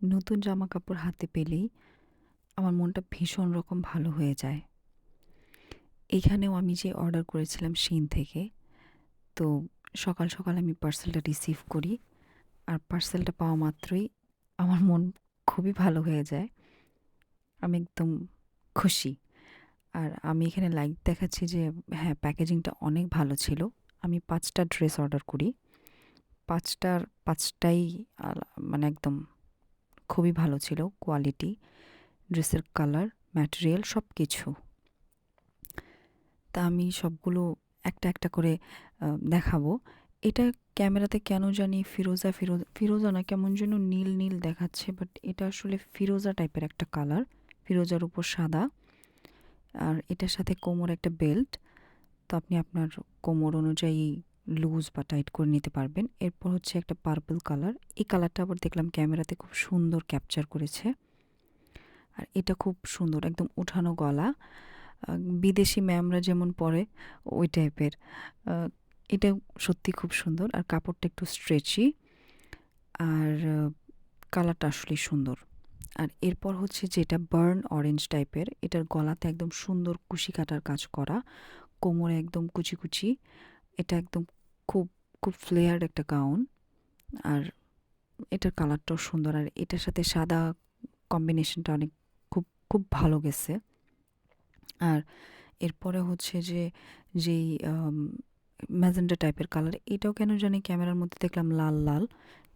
নতুন জামা কাপড় হাতে পেলেই আমার মনটা ভীষণ রকম ভালো হয়ে যায়। এখানেও আমি যে অর্ডার করেছিলাম শিন থেকে, তো সকাল সকাল আমি পার্সেলটা রিসিভ করি আর পার্সেলটা পাওয়া মাত্রই আমার মন খুবই ভালো হয়ে যায়। আমি একদম খুশি। আর আমি এখানে লাইক দেখাচ্ছি যে হ্যাঁ প্যাকেজিংটা অনেক ভালো ছিল। আমি পাঁচটা ড্রেস অর্ডার করি। পাঁচটার, পাঁচটাই মানে একদম খুবই ভালো ছিল কোয়ালিটি ড্রেসের কালার ম্যাটেরিয়াল সব কিছু তা আমি সবগুলো একটা একটা করে দেখাবো। এটা ক্যামেরাতে কেন জানি ফিরোজা ফিরোজা ফিরোজা না কেমন যেন নীল নীল দেখাচ্ছে বাট এটা আসলে ফিরোজা টাইপের একটা কালার ফিরোজার উপর সাদা। আর এটার সাথে কোমর একটা বেল্ট তো আপনি আপনার কোমর অনুযায়ী লুজ বা টাইট করে নিতে পারবেন। এরপর হচ্ছে একটা পার্পল কালার এই কালারটা আবার দেখলাম ক্যামেরাতে খুব সুন্দর ক্যাপচার করেছে। আর এটা খুব সুন্দর, একদম উঠানো গলা। বিদেশি ম্যামরা যেমন পরে, ওই টাইপের এটা সত্যি খুব সুন্দর। আর কাপড়টা একটু স্ট্রেচি আর কালারটা আসলেই সুন্দর। আর এরপর হচ্ছে যেটা বার্ন অরেঞ্জ টাইপের এটার গলাতে একদম সুন্দর কুশি কাটার কাজ করা। কোমরে একদম কুচি কুচি। এটা একদম খুব খুব ফ্লেয়ার একটা গাউন আর এটার কালারটাও সুন্দর আর এটার সাথে সাদা কম্বিনেশনটা অনেক, খুব খুব ভালো গেছে। আর এরপরে হচ্ছে যে, যেই ম্যাজেন্ডা টাইপের কালার এটাও কেন জানি ক্যামেরার মধ্যে দেখলাম লাল লাল,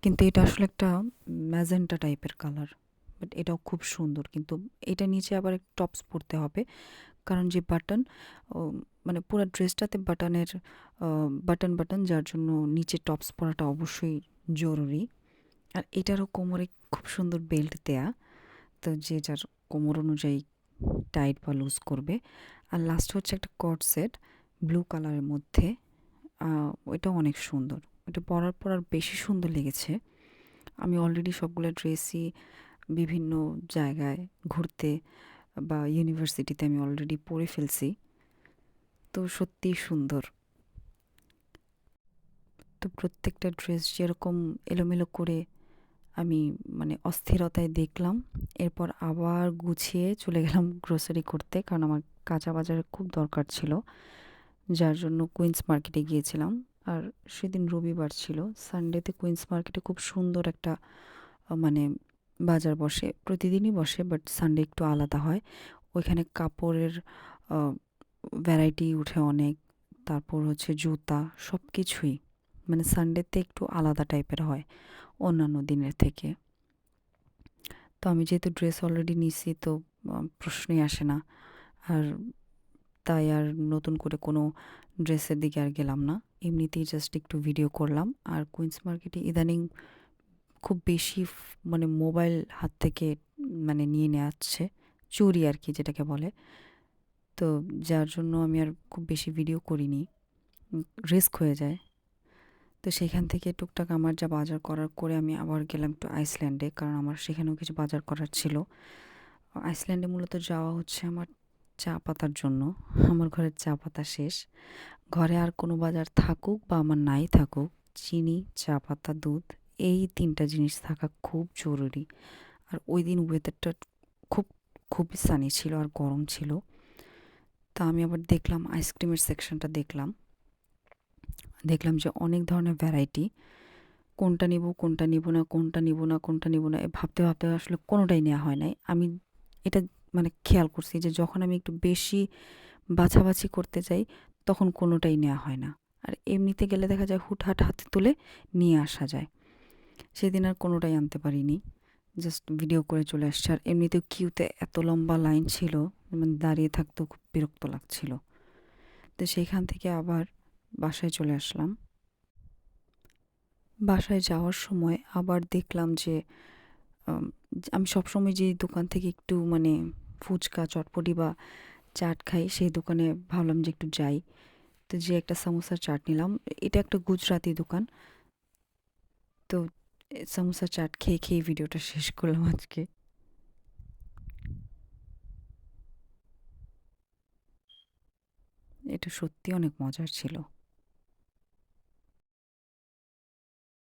কিন্তু এটা আসলে একটা ম্যাজেন্টা টাইপের কালার বাট এটাও খুব সুন্দর। কিন্তু এটা নিচে আবার টপস পরতে হবে। কারণ যে বাটন মানে পুরো ড্রেসটাতে বাটনের বাটন বাটন যার জন্য নিচে টপস পরাটা অবশ্যই জরুরি। আর এটারও কোমরে খুব সুন্দর বেল্ট দেয়া, তো যে যার কোমর অনুযায়ী টাইট বা লুজ করবে। আর লাস্ট হচ্ছে একটা কট সেট ব্লু কালারের মধ্যে। ওইটাও অনেক সুন্দর। ওটা পরার পর আর বেশি সুন্দর লেগেছে। আমি অলরেডি সবগুলো ড্রেসই বিভিন্ন জায়গায় ঘুরতে বা ইউনিভার্সিটিতে আমি অলরেডি পরে ফেলছি। তো সত্যিই সুন্দর। তো প্রত্যেকটা ড্রেস যেরকম এলোমেলো করে আমি মানে অস্থিরতায় দেখলাম, এরপর আবার গুছিয়ে চলে গেলাম গ্রোসারি করতে, কারণ আমার কাঁচা বাজারের খুব দরকার ছিল। যার জন্য কুইন্স মার্কেটে গিয়েছিলাম। আর সেদিন রবিবার ছিল। সানডেতে কুইন্স মার্কেটে খুব সুন্দর একটা মানে বাজার বসে, প্রতিদিনই বসে বাট সানডে একটু আলাদা হয়। ওইখানে কাপড়ের ভ্যারাইটি উঠে অনেক। তারপর হচ্ছে জুতা সব কিছুই মানে সানডেতে একটু আলাদা টাইপের হয়, অন্যান্য দিনের থেকে। তো আমি যেহেতু ড্রেস অলরেডি নিছি, তো প্রশ্নই আসে না। আর তাই আর নতুন করে কোনো ড্রেসের দিকে আর গেলাম না। এমনিতেই জাস্ট একটু ভিডিও করলাম। আর কুইন্স মার্কেটে ইদানিং খুব বেশি মানে মোবাইল হাত থেকে মানে নিয়ে নেওয়াচ্ছে চুরি আর কি যেটাকে বলে। তো যার জন্য আমি আর খুব বেশি ভিডিও করিনি। রিস্ক হয়ে যায়। তো সেখান থেকে টুকটাক আমার যা বাজার করার করে আমি আবার গেলাম একটু আইসল্যান্ডে কারণ আমার সেখানেও কিছু বাজার করার ছিল। আইসল্যান্ডে মূলত যাওয়া হচ্ছে আমার চা পাতার জন্য। আমার ঘরের চা পাতা শেষ। ঘরে আর কোনো বাজার থাকুক বা আমার নাই থাকুক, চিনি, চা পাতা, দুধ এই তিনটা জিনিস থাকা খুব জরুরি। আর ওই দিন ওয়েদারটা খুব, খুবই সানি ছিল আর গরম ছিল। তা আমি আবার দেখলাম আইসক্রিমের সেকশনটা দেখলাম। দেখলাম যে অনেক ধরনের ভ্যারাইটি কোনটা নিব কোনটা নিব না, কোনটা নিব না, কোনটা নিব না ভাবতে ভাবতে আসলে কোনোটাই নেওয়া হয় নাই। আমি এটা মানে খেয়াল করছি যে যখন আমি একটু বেশি বাছাবাছি করতে যাই, তখন কোনোটাই নেওয়া হয় না। আর এমনিতে গেলে দেখা যায় হুটহাট হাতে তুলে নিয়ে আসা যায়। সেদিন আর কোনোটাই আনতে পারিনি। জাস্ট ভিডিও করে চলে আসছে। আর এমনিতেও কিউতে এত লম্বা লাইন ছিল মানে দাঁড়িয়ে থাকতেও খুব বিরক্ত লাগছিল। তো সেইখান থেকে আবার বাসায় চলে আসলাম। বাসায় যাওয়ার সময় আবার দেখলাম যে আমি সবসময় যে দোকান থেকে একটু মানে ফুচকা, চটপটি বা চাট খাই, সেই দোকানে ভাবলাম যে একটু যাই। তো যে একটা সামোসার চাট নিলাম। এটা একটা গুজরাতি দোকান। তো সামোসা চাট খেয়ে খেয়ে ভিডিওটা শেষ করলাম আজকে। এটা সত্যি অনেক মজার ছিল।